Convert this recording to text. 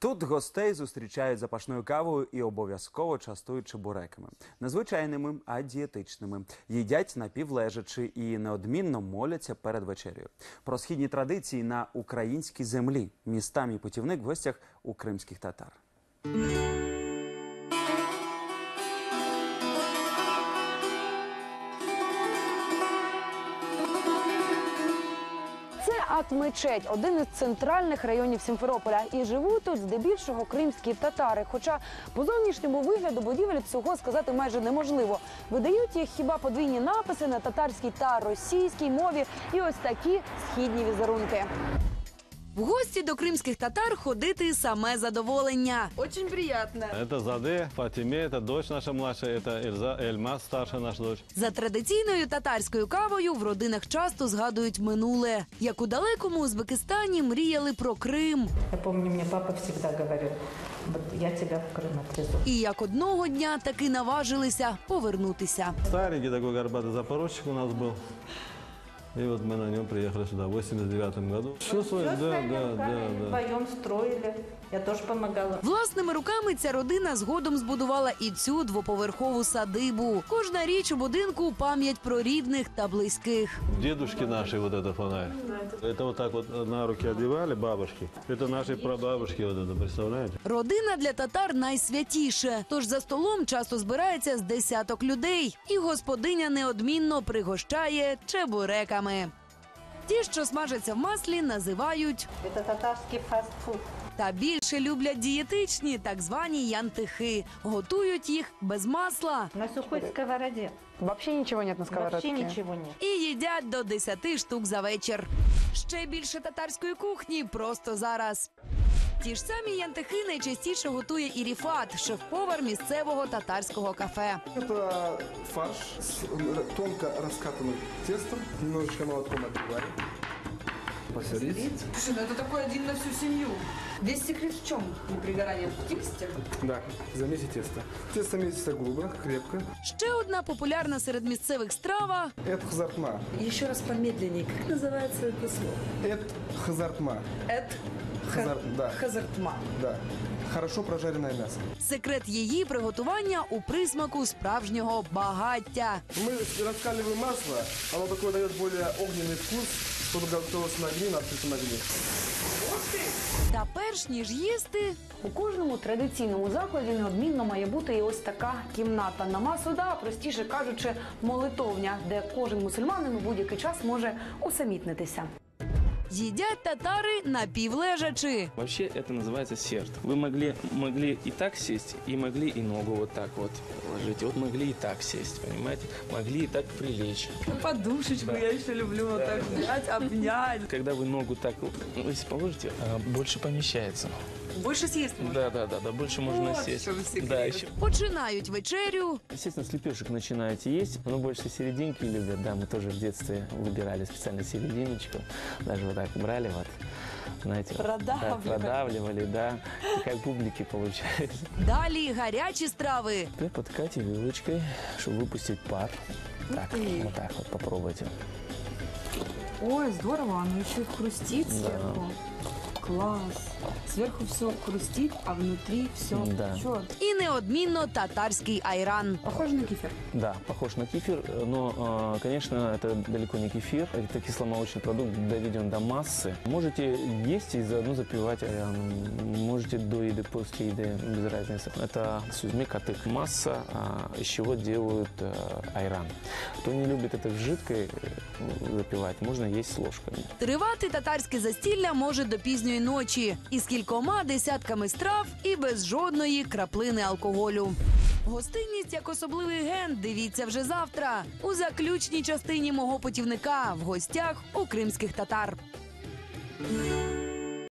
Тут гостей зустрічають запашною кавою і обов'язково частують чебуреками. Не звичайними, а дієтичними. Їдять напівлежачи і неодмінно моляться перед вечерею. Про східні традиції на українській землі. Міста і путівник в гостях у кримських татар. Атмечеть, один із центральних районів Сімферополя. І живуть тут здебільшого кримські татари. Хоча по зовнішньому вигляду будівель цього сказати майже неможливо. Видають їх хіба подвійні написи на татарській та російській мові, і ось такі східні візерунки. В гості до кримських татар ходити саме задоволення. Очень приятно. Это Заде, Фатиме, это дочь наша младшая, это Эльза, Эльмаз, старшая наша дочь. За традиційною татарською кавою в родинах часто згадують минуле. Як у далекому Узбекистані мріяли про Крим. Я помню, мне папа всегда говорил, вот я тебя в Крым отвезу. І як одного дня таки наважилися повернутися. Старенький такой горбатый запорожчик у нас был. И вот мы на нем приехали сюда в 89 году. Все свое, Всё да, своими да, руками да, да. Вдвоем строили. Я тоже помогала. Власними руками ця родина згодом збудувала і цю двоповерхову садибу. Кожна річ у будинку пам'ять про рідних та близьких. Дедушки наши вот это фонарь. Это вот так вот на руки одевали бабушки. Это наши прабабушки вот это, представляете? Родина для татар найсвятіше. Тож за столом часто збирається з десяток людей, і господиня неодмінно пригощає чебуреками. Ті, що смажаться в маслі, називають Це татарський фастфуд. та більше люблять дієтичні, так звані янтихи. Готують їх без масла На сухой сковороді. Вообще нічого нет на сковородці. Вообще нічого нет. і їдять до 10 штук за вечір. Ще більше татарської кухні просто зараз. Ті ж самі янтихи найчастіше готує і Ріфат, шеф-повар місцевого татарського кафе. Это фарш с р- тонко раскатанным тестом, немножечко молотком отбивали. Посолить. Слушай, ну это такой один на всю семью. Весь секрет в чем? Непригорание в тесте? Да, замесите тесто. Тесто месится грубо, крепко. Ще одна популярна серед місцевих страва Это хазартма. Еще раз помедленнее. Как называется это слово? Это хазартма. Это Хазар- да. хазартма. Да. Хорошо прожаренное мясо. секрет її приготування у присмаку справжнього багаття. Мы раскаливаем масло, оно такое дает более огненный вкус, чтобы готовилось на огне, на открытом огне. Та перш ніж їсти, У кожному традиційному закладі неодмінно має бути і ось така кімната. Намасуда, простіше кажучи, молитовня, де кожен мусульманин у будь-який час може усамітнитися. їдять татари напівлежачи. Вообще это называется серд. Вы могли, могли и так сесть, и могли и ногу вот так вот положить. Вот могли и так сесть, понимаете? Могли и так прилечь. Подушечку я еще люблю вот так взять, обнять. Когда вы ногу так, ну, если положите, а, больше помещается. Больше съесть можно. Да, да, да, да, больше можно Вот сесть. в секрет. Да, еще. Починають вечерю, Естественно, с лепешек начинаете есть, но больше серединки любят. Да, мы тоже в детстве выбирали специально серединочку. Даже вот так брали вот, знаете. вот, Продавливали. Да, продавливали, да. Такая публики получается. далі гарячі страви. Теперь подкатите вилочкой, чтобы выпустить пар. Так, вот так вот попробуйте. Ой, здорово, оно еще и хрустит Да. сверху. Класс. Сверху все хрустит, а внутри все Да. течет. І неодмінно татарський айран. Похоже на кефир. Да, похож на кефир, но, э, конечно, это далеко не кефир. Это кисломолочный продукт, доведен до массы. Можете есть и заодно запивать айраном. Можете до еды, после еды, без разницы. Это сюзми катык. Масса, а, из чего делают э, айран. Кто не любит это в жидкой э, запивать, можно есть с ложками. Тривати татарське застілля може до пізньої ночі із Кількома десятками страв і без жодної краплини алкоголю. Гостинність як особливий ген. Дивіться вже завтра у заключній частині мого путівника в гостях у кримських татар.